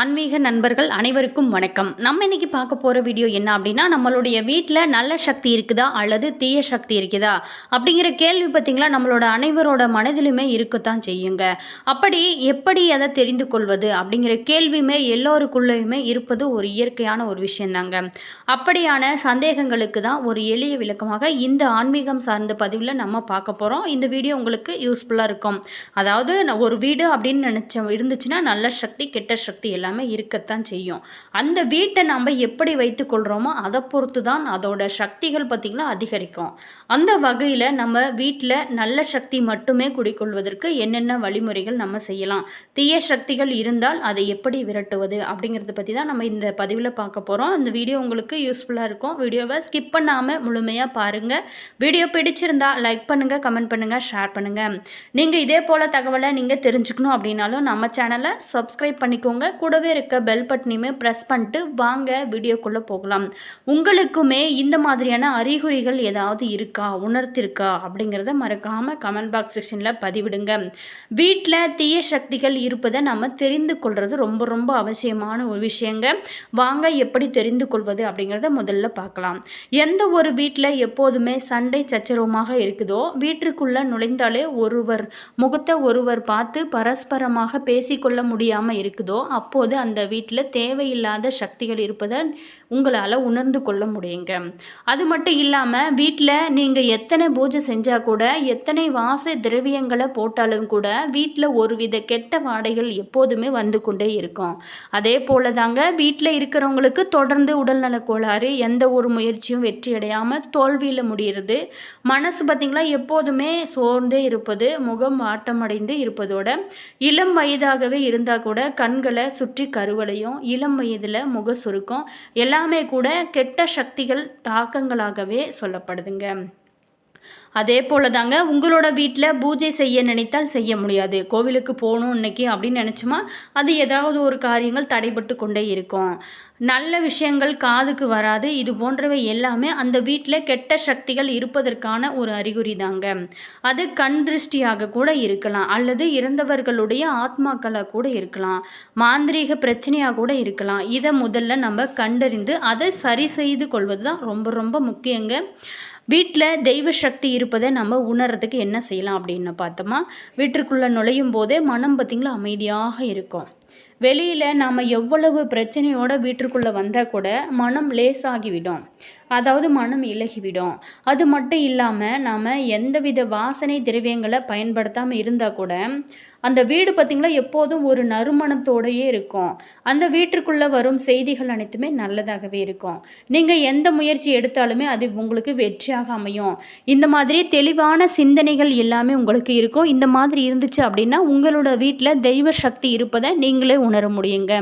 ஆன்மீக நண்பர்கள் அனைவருக்கும் வணக்கம். நம்ம இன்னைக்கு பார்க்க போகிற வீடியோ என்ன அப்படின்னா நம்மளுடைய வீட்டில் நல்ல சக்தி இருக்குதா அல்லது தீய சக்தி இருக்குதா அப்படிங்கிற கேள்வி பார்த்திங்களா? நம்மளோட அனைவரோட மனதிலுமே இருக்கத்தான் செய்யுங்க. அப்படி எப்படி அதை தெரிந்து கொள்வது அப்படிங்கிற கேள்வியுமே எல்லோருக்குள்ளேயுமே இருப்பது ஒரு இயற்கையான ஒரு விஷயந்தாங்க. அப்படியான சந்தேகங்களுக்கு தான் ஒரு எளிய விளக்கமாக இந்த ஆன்மீகம் சார்ந்த பதிவில் நம்ம பார்க்க போகிறோம் இந்த வீடியோ உங்களுக்கு யூஸ்ஃபுல்லாக இருக்கும். அதாவது ஒரு வீடு அப்படின்னு நினச்ச இருந்துச்சுன்னா நல்ல சக்தி கெட்ட சக்தி எல்லாமே இருக்கத்தான் செய்யும். அந்த வீட்டை நம்ம எப்படி வைத்துக்கொள்கிறோமோ அதை பொறுத்து தான் அதோட சக்திகள் பார்த்திங்கன்னா அதிகரிக்கும். அந்த வகையில் நம்ம வீட்டில் நல்ல சக்தி மட்டுமே குடிக்கொள்வதற்கு என்னென்ன வழிமுறைகள் நம்ம செய்யலாம். தீய சக்திகள் இருந்தால் அதை எப்படி விரட்டுவது அப்படிங்கிறத பற்றி தான் நம்ம இந்த பதிவில் பார்க்க போகிறோம் இந்த வீடியோ உங்களுக்கு யூஸ்ஃபுல்லாக இருக்கும். வீடியோவை ஸ்கிப் பண்ணாமல் முழுமையாக பாருங்கள் வீடியோ பிடிச்சிருந்தா லைக் பண்ணுங்கள் கமெண்ட் பண்ணுங்கள் ஷேர் பண்ணுங்கள் நீங்கள் இதே போல் தகவலை நீங்கள் தெரிஞ்சுக்கணும் அப்படின்னாலும் நம்ம சேனலை சப்ஸ்கிரைப் பண்ணிக்கோங்க. கூட கூடவே இருக்க பெல் பட்டனையுமே ப்ரெஸ் பண்ணிட்டு வாங்க வீடியோக்குள்ளே போகலாம். உங்களுக்குமே இந்த மாதிரியான அறிகுறிகள் ஏதாவது இருக்கா உணர்த்திருக்கா அப்படிங்கிறத மறக்காமல் கமெண்ட் பாக்ஸ் செக்ஷனில் பதிவிடுங்க. வீட்டில் தீய சக்திகள் இருப்பதை நம்ம தெரிந்து கொள்வது ரொம்ப ரொம்ப அவசியமான ஒரு விஷயங்க. வாங்க எப்படி தெரிந்து கொள்வது அப்படிங்கிறத முதல்ல பார்க்கலாம். எந்த ஒரு வீட்டில் எப்போதுமே சண்டை சச்சரவமாக இருக்குதோ வீட்டிற்குள்ளே நுழைந்தாலே ஒருவர் முகத்தை ஒருவர் பார்த்து பரஸ்பரமாக பேசிக்கொள்ள முடியாமல் இருக்குதோ அப்போது அந்த வீட்டில் தேவையில்லாத சக்திகள் இருப்பதை உங்களால் உணர்ந்து கொள்ள முடியுங்க. அது மட்டும் இல்லாமல் வீட்டில் நீங்கள் எத்தனை பூஜை செஞ்சால் கூட எத்தனை வாச திரவியங்களை போட்டாலும் கூட வீட்டில் ஒருவித கெட்ட வாடைகள் எப்போதுமே வந்து கொண்டே இருக்கும். அதே போல தாங்க வீட்டில் இருக்கிறவங்களுக்கு தொடர்ந்து உடல்நல கோளாறு எந்த ஒரு முயற்சியும் வெற்றி அடையாமல் தோல்வியில் முடிகிறது மனசு பார்த்திங்களா எப்போதுமே சோர்ந்தே இருப்பது முகம் ஆட்டமடைந்து இருப்பதோட இளம் வயதாகவே இருந்தால் கூட கண்களை சுற்றி கருவளையும் இளம் வயதில் முக சுருக்கம் எல்லாமே கூட கெட்ட சக்திகள் தாக்கங்களாகவே சொல்லப்படுதுங்க. அதே போல தாங்க உங்களோட வீட்டில் பூஜை செய்ய நினைத்தால் செய்ய முடியாது. கோவிலுக்கு போகணும் இன்னைக்கு அப்படின்னு நினச்சோமா? அது ஏதாவது ஒரு காரியங்கள் தடைபட்டு கொண்டே இருக்கும். நல்ல விஷயங்கள் காதுக்கு வராது. இது போன்றவை எல்லாமே அந்த வீட்டில் கெட்ட சக்திகள் இருப்பதற்கான ஒரு அறிகுறி தாங்க அது கண் திருஷ்டியாக கூட இருக்கலாம். அல்லது இறந்தவர்களுடைய ஆத்மாக்களாக கூட இருக்கலாம். மாந்திரீக பிரச்சனையாக கூட இருக்கலாம். இதை முதல்ல நம்ம கண்டறிந்து அதை சரி செய்து கொள்வது தான் ரொம்ப ரொம்ப முக்கியங்க. வீட்டில் தெய்வ சக்தி இருப்பதை நம்ம உணர்றதுக்கு என்ன செய்யலாம் அப்படின்னு பார்த்தோமா? வீட்டிற்குள்ளே நுழையும் போதே மனம் பார்த்திங்களா அமைதியாக இருக்கும். வெளியில் நாம் எவ்வளவு பிரச்சனையோட வீட்டிற்குள்ளே வந்தால் கூட மனம் லேசாகிவிடும் அதாவது மனம் இலகிவிடும். அது மட்டும் இல்லாமல் நாம் எந்தவித வாசனை திரவியங்களை பயன்படுத்தாமல் இருந்தால் கூட அந்த வீடு பார்த்திங்களா எப்போதும் ஒரு நறுமணத்தோடையே இருக்கும். அந்த வீட்டிற்குள்ளே வரும் செய்திகள் அனைத்துமே நல்லதாகவே இருக்கும். நீங்கள் எந்த முயற்சி எடுத்தாலுமே அது உங்களுக்கு வெற்றியாக அமையும். இந்த மாதிரி தெளிவான சிந்தனைகள் எல்லாமே உங்களுக்கு இருக்கும். இந்த மாதிரி இருந்துச்சு அப்படின்னா உங்களோட வீட்டில் தெய்வ சக்தி இருப்பதை நீங்களே உணர முடியுங்க.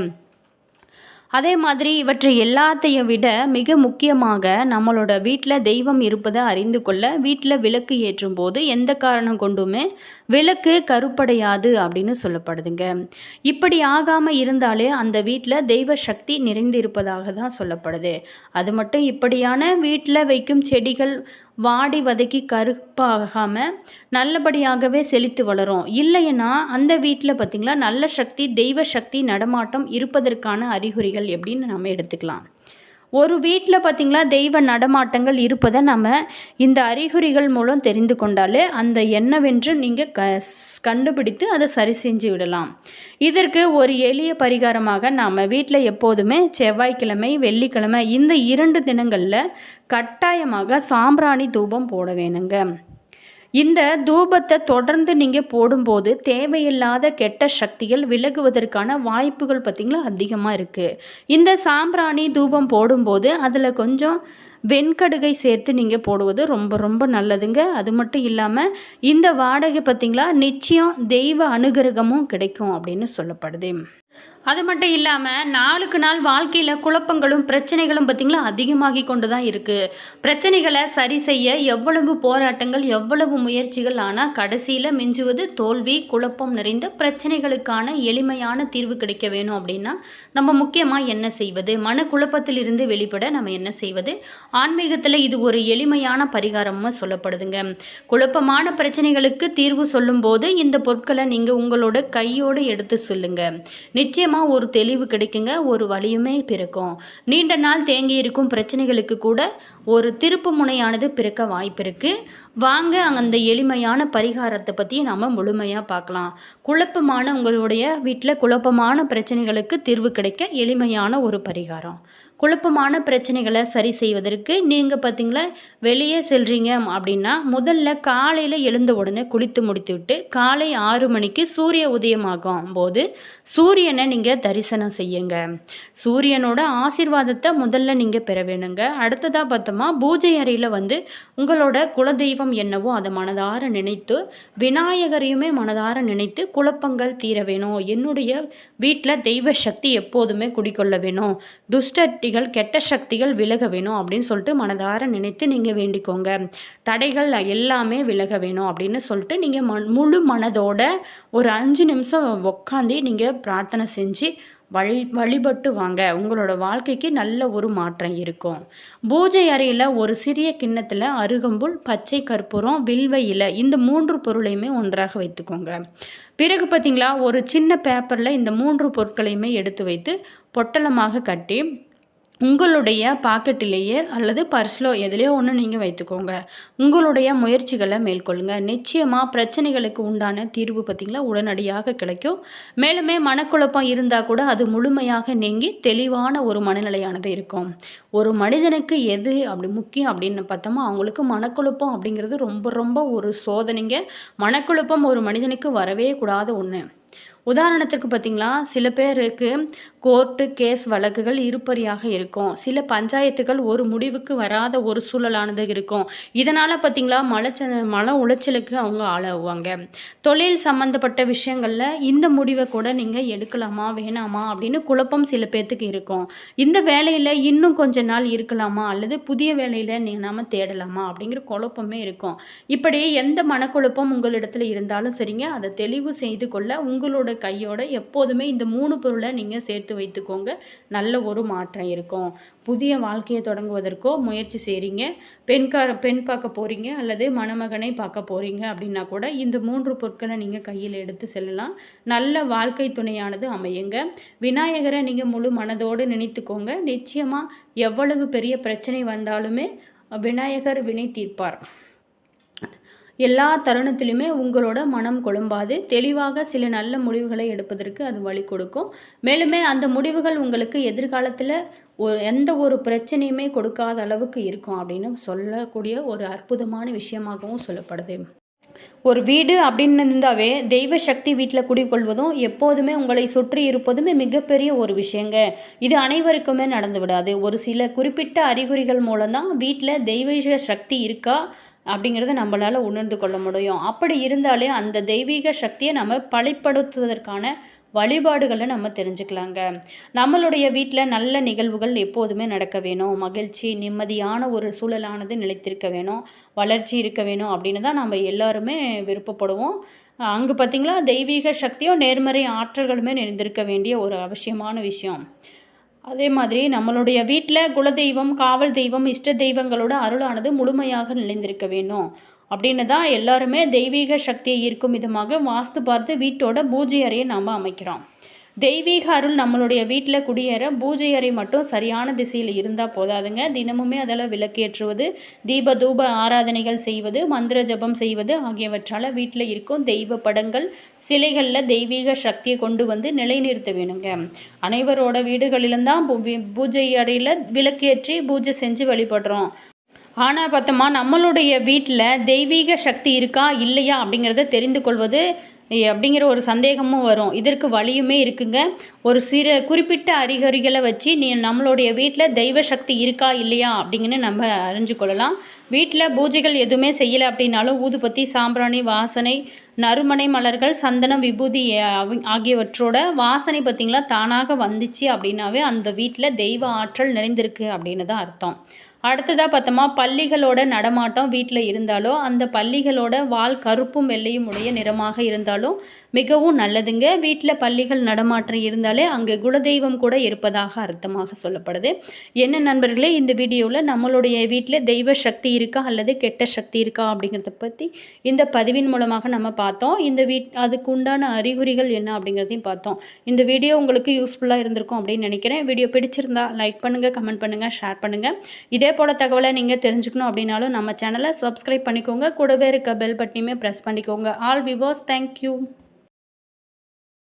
அதே மாதிரி இவற்றை எல்லாத்தையும் விட மிக முக்கியமாக நம்மளோட வீட்டில் தெய்வம் இருப்பதை அறிந்து கொள்ள வீட்டில் விளக்கு ஏற்றும் போது எந்த காரணம் கொண்டுமே விளக்கு கருப்படையாது அப்படின்னு சொல்லப்படுதுங்க. இப்படி ஆகாமல் இருந்தாலே அந்த வீட்டில் தெய்வ சக்தி நிறைந்து இருப்பதாக தான் சொல்லப்படுது. அது மட்டும் இப்படியான வீட்டில் வைக்கும் செடிகள் வாடி வதக்கி கருப்பாகாமல் நல்லபடியாகவே செழித்து வளரும். இல்லைன்னா அந்த வீட்டில் பார்த்திங்களா நல்ல சக்தி தெய்வ சக்தி நடமாட்டம் இருப்பதற்கான அறிகுறிகள் எப்படின்னு நம்ம எடுத்துக்கலாம். ஒரு வீட்டில் பார்த்திங்களா தெய்வ நடமாட்டங்கள் இருப்பதை நம்ம இந்த அறிகுறிகள் மூலம் தெரிந்து கொண்டாலே அந்த என்னவென்று நீங்கள் க கண்டுபிடித்து அதை சரி செஞ்சு விடலாம். இதற்கு ஒரு எளிய பரிகாரமாக நாம் வீட்டில் எப்போதுமே செவ்வாய்க்கிழமை வெள்ளிக்கிழமை இந்த இரண்டு தினங்களில் கட்டாயமாக சாம்பிராணி தூபம் போட வேணுங்க. இந்த தூபத்தை தொடர்ந்து நீங்கள் போடும்போது தேவையில்லாத கெட்ட சக்திகள் விலகுவதற்கான வாய்ப்புகள் பார்த்திங்களா? அதிகமாக இருக்குது இந்த சாம்பிராணி தூபம் போடும்போது அதில் கொஞ்சம் வெண்கடுகை சேர்த்து நீங்கள் போடுவது ரொம்ப ரொம்ப நல்லதுங்க. அது மட்டும் இல்லாமல் இந்த வாடகை பார்த்திங்களா? நிச்சயம் தெய்வ அனுகிரகமும் கிடைக்கும் அப்படின்னு சொல்லப்படுது. அது மட்டும் இல்லாமல் நாளுக்கு நாள் வாழ்க்கையில் குழப்பங்களும் பிரச்சனைகளும் பார்த்திங்களா அதிகமாகி கொண்டு தான் இருக்குது பிரச்சனைகளை சரி செய்ய எவ்வளவு போராட்டங்கள் எவ்வளவு முயற்சிகள் ஆனால் கடைசியில் மிஞ்சுவது தோல்வி குழப்பம் நிறைந்த பிரச்சனைகளுக்கான எளிமையான தீர்வு கிடைக்க வேணும் அப்படின்னா நம்ம முக்கியமாக என்ன செய்வது? மன குழப்பத்திலிருந்து வெளிப்பட நம்ம என்ன செய்வது? ஆன்மீகத்தில் இது ஒரு எளிமையான பரிகாரமாக சொல்லப்படுதுங்க. குழப்பமான பிரச்சனைகளுக்கு தீர்வு சொல்லும்போது இந்த பொருட்களை நீங்கள் உங்களோட கையோடு எடுத்து சொல்லுங்கள் நிச்சயமாக ஒரு தெளிவு கிடைக்குங்க ஒரு வழியுமே பிறக்கும். நீண்ட நாள் தேங்கி இருக்கும் பிரச்சனைகளுக்கு கூட ஒரு திருப்பு முனையானது பிறக்க வாய்ப்பு இருக்குது வாங்க அந்த எளிமையான பரிகாரத்தை பற்றி நம்ம முழுமையாக பார்க்கலாம். குழப்பமான உங்களுடைய வீட்டில் குழப்பமான பிரச்சனைகளுக்கு தீர்வு கிடைக்க எளிமையான ஒரு பரிகாரம். குழப்பமான பிரச்சனைகளை சரி செய்வதற்கு நீங்கள் பார்த்தீங்களா வெளியே செல்கிறீங்க அப்படின்னா முதல்ல காலையில் எழுந்த உடனே குளித்து முடித்துவிட்டு காலை ஆறு மணிக்கு சூரிய உதயமாகும் போது சூரியனை நீங்கள் தரிசனம் செய்யுங்க. சூரியனோட ஆசீர்வாதத்தை முதல்ல நீங்கள் பெற வேணுங்க. அடுத்ததாக பார்த்தோமா பூஜை அறையில் வந்து உங்களோட குலதெய்வம் என்னவோ அதை மனதார நினைத்து விநாயகரையுமே மனதார நினைத்து குழப்பங்கள் தீர வேணும். என்னுடைய வீட்டில் தெய்வ சக்தி எப்போதுமே குடிக்கொள்ள வேணும். சக்திகள் கெட்ட சக்திகள் விலக வேணும் அப்படின்னு சொல்லிட்டு மனதார நினைத்து நீங்கள் வேண்டிக்கோங்க. தடைகள் எல்லாமே விலக வேணும் அப்படின்னு சொல்லிட்டு நீங்கள் ம முழு மனதோட ஒரு அஞ்சு நிமிஷம் உக்காந்து நீங்கள் பிரார்த்தனை செஞ்சு வழி வழிபட்டு வாங்க. உங்களோட வாழ்க்கைக்கு நல்ல ஒரு மாற்றம் இருக்கும். பூஜை அறையில் ஒரு சிறிய கிண்ணத்தில் அருகம்புல் பச்சை கற்பூரம் வில்வ இலை இந்த மூன்று பொருளையுமே ஒன்றாக வைத்துக்கோங்க. பிறகு பார்த்திங்களா ஒரு சின்ன பேப்பரில் இந்த மூன்று பொருட்களையுமே எடுத்து வைத்து பொட்டலமாக கட்டி உங்களுடைய பாக்கெட்டிலேயே அல்லது பர்ஸ்லோ எதுலேயோ ஒன்று நீங்கள் வைத்துக்கோங்க. உங்களுடைய முயற்சிகளை மேற்கொள்ளுங்க. நிச்சயமாக பிரச்சனைகளுக்கு உண்டான தீர்வு பார்த்திங்களா? உடனடியாக கிடைக்கும். மேலுமே மனக்குழப்பம் இருந்தால் கூட அது முழுமையாக நீங்கி தெளிவான ஒரு மனநிலையானது இருக்கும். ஒரு மனிதனுக்கு எது அப்படி முக்கியம் அப்படின்னு பார்த்தோமா அவங்களுக்கு மனக்குழப்பம் அப்படிங்கிறது ரொம்ப ரொம்ப ஒரு சோதனைங்க. மனக்குழப்பம் ஒரு மனிதனுக்கு வரவே கூடாத ஒன்று உதாரணத்துக்கு பார்த்திங்களா? சில பேருக்கு கோர்ட்டு கேஸ் வழக்குகள் இருப்பறியாக இருக்கும். சில பஞ்சாயத்துகள் ஒரு முடிவுக்கு வராத ஒரு சூழலானது இருக்கும். இதனால் பார்த்திங்களா? மலச்ச மன உளைச்சலுக்கு அவங்க ஆளாகுவாங்க. தொழில் சம்மந்தப்பட்ட விஷயங்களில் இந்த முடிவை கூட நீங்கள் எடுக்கலாமா வேணாமா அப்படின்னு குழப்பம் சில பேர்த்துக்கு இருக்கும். இந்த வேலையில் இன்னும் கொஞ்ச நாள் இருக்கலாமா? அல்லது புதிய வேலையில் நீ நாம் தேடலாமா? அப்படிங்கிற குழப்பமே இருக்கும். இப்படி எந்த மனக்குழப்பம் உங்களிடத்தில் இருந்தாலும் சரிங்க. அதை தெளிவு செய்து கொள்ள உங்களோட கையோட எப்போதுமே இந்த மூணு பொருளை நீங்கள் சேர்த்து வைத்துக்கோங்க. நல்ல ஒரு மாற்றம் இருக்கும். புதிய வாழ்க்கையை தொடங்குவதற்கோ முயற்சி செய்கிறீங்க பெண்கார பெண் பார்க்க போகிறீங்க அல்லது மணமகனை பார்க்க போகிறீங்க அப்படின்னா கூட இந்த மூன்று பொருட்களை நீங்கள் கையில் எடுத்து செல்லலாம். நல்ல வாழ்க்கை துணையானது அமையுங்க. விநாயகரை நீங்கள் முழு மனதோடு நினைத்துக்கோங்க. நிச்சயமாக எவ்வளவு பெரிய பிரச்சனை வந்தாலுமே விநாயகர் வினை தீர்ப்பார். எல்லா தருணத்திலுமே உங்களோட மனம் குழம்பாது. தெளிவாக சில நல்ல முடிவுகளை எடுப்பதற்கு அது வழி கொடுக்கும். மேலுமே அந்த முடிவுகள் உங்களுக்கு எதிர்காலத்தில் ஒரு எந்த ஒரு பிரச்சனையுமே கொடுக்காத அளவுக்கு இருக்கும் அப்படின்னு சொல்லக்கூடிய ஒரு அற்புதமான விஷயமாகவும் சொல்லப்படுது. ஒரு வீடு அப்படின்னு இருந்தாவே தெய்வ சக்தி வீட்டில் குடிக்கொள்வதும் எப்போதுமே உங்களை சுற்றி இருப்பதுமே மிகப்பெரிய ஒரு விஷயங்க. இது அனைவருக்குமே நடந்து விடாது ஒரு சில குறிப்பிட்ட அறிகுறிகள் மூலம்தான் வீட்டில் தெய்வீக சக்தி இருக்கா? அப்படிங்கிறத நம்மளால் உணர்ந்து கொள்ள முடியும். அப்படி இருந்தாலே அந்த தெய்வீக சக்தியை நம்ம பழிப்படுத்துவதற்கான வழிபாடுகளை நம்ம தெரிஞ்சுக்கலாங்க. நம்மளுடைய வீட்டில் நல்ல நிகழ்வுகள் எப்போதுமே நடக்க வேணும். மகிழ்ச்சி நிம்மதியான ஒரு சூழலானது நிலைத்திருக்க வேணும். வளர்ச்சி இருக்க வேணும் அப்படின்னு தான் நம்ம எல்லாருமே விருப்பப்படுவோம். அங்கே பார்த்திங்களா தெய்வீக சக்தியும் நேர்மறை ஆற்றல்களுமே நிறைந்திருக்க வேண்டிய ஒரு அவசியமான விஷயம். அதே மாதிரி நம்மளுடைய வீட்டில் குலதெய்வம் காவல் தெய்வம் இஷ்ட தெய்வங்களோட அருளானது முழுமையாக நிலைந்திருக்க வேணும் அப்படின்னு தான் எல்லாருமே தெய்வீக சக்தியை ஈர்க்கும் விதமாக வாஸ்து பார்த்து வீட்டோட பூஜை அறையை நாம் அமைக்கிறோம். தெய்வீக அருள் நம்மளுடைய வீட்டில் குடியேற பூஜை அறை மட்டும் சரியான திசையில் இருந்தால் போதாதுங்க. தினமுமே அதில் விளக்கேற்றுவது தீப தூப ஆராதனைகள் செய்வது மந்திர ஜபம் செய்வது ஆகியவற்றால் வீட்டில் இருக்கும் தெய்வ படங்கள் சிலைகளில் தெய்வீக சக்தியை கொண்டு வந்து நிலைநிறுத்த வேணுங்க. அனைவரோட வீடுகளிலும் தான் பூஜை அறையில் விளக்கேற்றி பூஜை செஞ்சு வழிபடுறோம். ஆனால் பார்த்தோமா நம்மளுடைய வீட்டில் தெய்வீக சக்தி இருக்கா இல்லையா அப்படிங்கிறத தெரிந்து கொள்வது அப்படிங்கிற ஒரு சந்தேகமும் வரும். இதற்கு வழியுமே இருக்குங்க. ஒரு சிறு குறிப்பிட்ட அறிகுறிகளை வச்சு நீ நம்மளுடைய வீட்டில் தெய்வ சக்தி இருக்கா இல்லையா அப்படிங்கன்னு நம்ம அறிஞ்சு கொள்ளலாம். வீட்டில் பூஜைகள் எதுவுமே செய்யலை அப்படின்னாலும் ஊதுபத்தி சாம்பிராணி வாசனை நறுமணை மலர்கள் சந்தனம் விபூதி ஆகியவற்றோட வாசனை பார்த்திங்களா தானாக வந்துச்சு அப்படின்னாவே அந்த வீட்டில் தெய்வ ஆற்றல் நிறைந்திருக்கு அப்படின்னு தான் அர்த்தம். அடுத்ததாக பார்த்தோமா பள்ளிகளோட நடமாட்டம் வீட்டில் இருந்தாலோ அந்த பள்ளிகளோட வால் கருப்பும் வெள்ளையும் உடைய நிறமாக இருந்தாலும் மிகவும் நல்லதுங்க. வீட்டில் பள்ளிகள் நடமாட்டம் இருந்தாலே அங்கே குலதெய்வம் கூட இருப்பதாக அர்த்தமாக சொல்லப்படுது. என்ன நண்பர்களே இந்த வீடியோவில் நம்மளுடைய வீட்டில் தெய்வ சக்தி இருக்கா அல்லது கெட்ட சக்தி இருக்கா அப்படிங்கிறத பற்றி இந்த பதிவின் மூலமாக நம்ம பார்த்தோம். இந்த வீட் அதுக்கு உண்டான அறிகுறிகள் என்ன அப்படிங்கிறதையும் பார்த்தோம். இந்த வீடியோ உங்களுக்கு யூஸ்ஃபுல்லாக இருந்திருக்கும் அப்படின்னு நினைக்கிறேன். வீடியோ பிடிச்சிருந்தா லைக் பண்ணுங்கள் கமெண்ட் பண்ணுங்கள் ஷேர் பண்ணுங்கள் இதே இதே போல் தகவலை நீங்கள் தெரிஞ்சுக்கணும் அப்படின்னாலும் நம்ம சேனலை சப்ஸ்கிரைப் பண்ணிக்கோங்க. கூடவே இருக்க பெல் பட்டனையுமே ப்ரெஸ் பண்ணிக்கோங்க. All viewers thank you